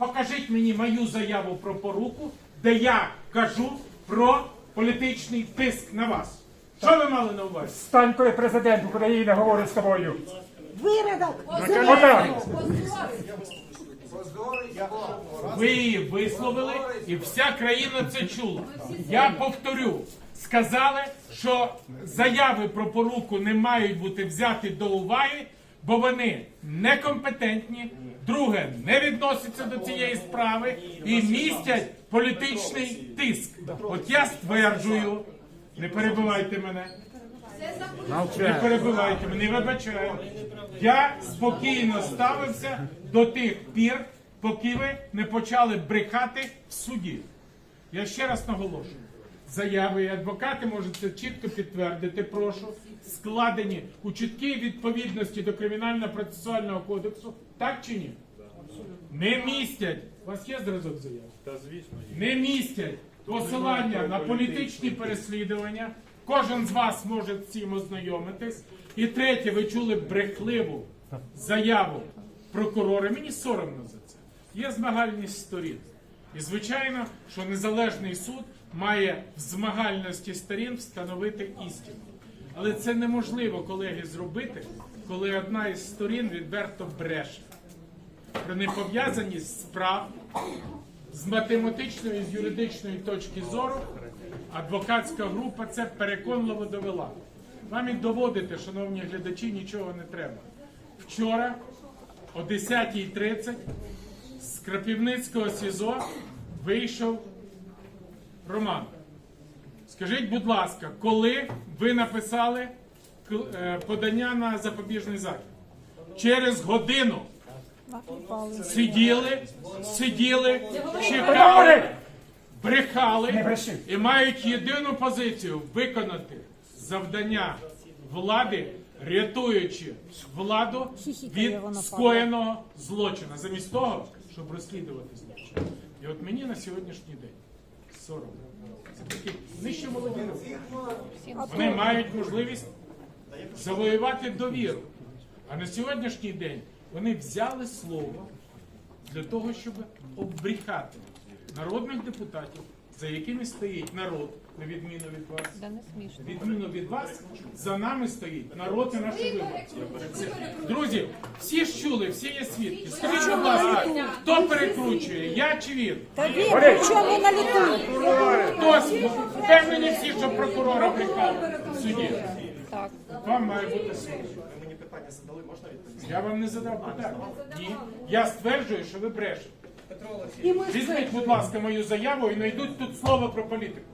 покажіть мені мою заяву про поруку, де я кажу про політичний тиск на вас. Що ви мали на увазі? Стань, коли президент України говорить з тобою. Виродок! Отак. Ви її висловили, і вся країна це чула. Я повторю. Сказали, що заяви про поруку не мають бути взяті до уваги, бо вони некомпетентні, друге, не відносяться до цієї справи і містять політичний тиск. От я стверджую, не перебивайте мене. Не перебивайте мене, вибачаю. Я спокійно ставився до тих пір, поки ви не почали брехати в суді. Я ще раз наголошую. Заяви і адвокати можуть це чітко підтвердити, прошу, складені у чіткій відповідності до кримінально-процесуального кодексу, так чи ні? Не містять. У вас є зразок заяви? Та звісно, не містять посилання на політичні переслідування. Кожен з вас може з цим ознайомитись. І третє, ви чули брехливу заяву прокурора. Мені соромно за це. Є змагальність сторін. І звичайно, що незалежний суд має в змагальності сторін встановити істину. Але це неможливо, колеги, зробити, коли одна із сторін відверто бреше про непов'язаність справ з математичної, з юридичної точки зору адвокатська група це переконливо довела. Вам і доводити, шановні глядачі, нічого не треба. Вчора о 10.30 з Крапівницького СІЗО вийшов Роман. Скажіть, будь ласка, коли ви написали е, подання на запобіжний захід? Через годину сиділи, сиділи, чекали, брехали і мають єдину позицію виконати завдання влади, рятуючи владу від скоєного злочину, замість того, щоб розслідувати злочин. І от мені на сьогоднішній день соромно. Це такі нижче молоді. Вони мають можливість завоювати довіру. А на сьогоднішній день вони взяли слово для того, щоб обріхати народних депутатів, за якими стоїть народ, на відміну від вас. Да не смішно. Відміну від вас, за нами стоїть народ і наші виборці. Друзі, всі ж чули, всі є свідки. Скажіть, будь ласка, хто перекручує, я чи він? Та він, при чому на літу? Хтось впевнені всі, що прокурора брехали в суді. Так. Вам має бути суд. Задали, можна Я вам не задав питання. Ні. Я стверджую, що ви брешете. Візьміть, будь ласка, мою заяву і знайдуть тут слово про політику.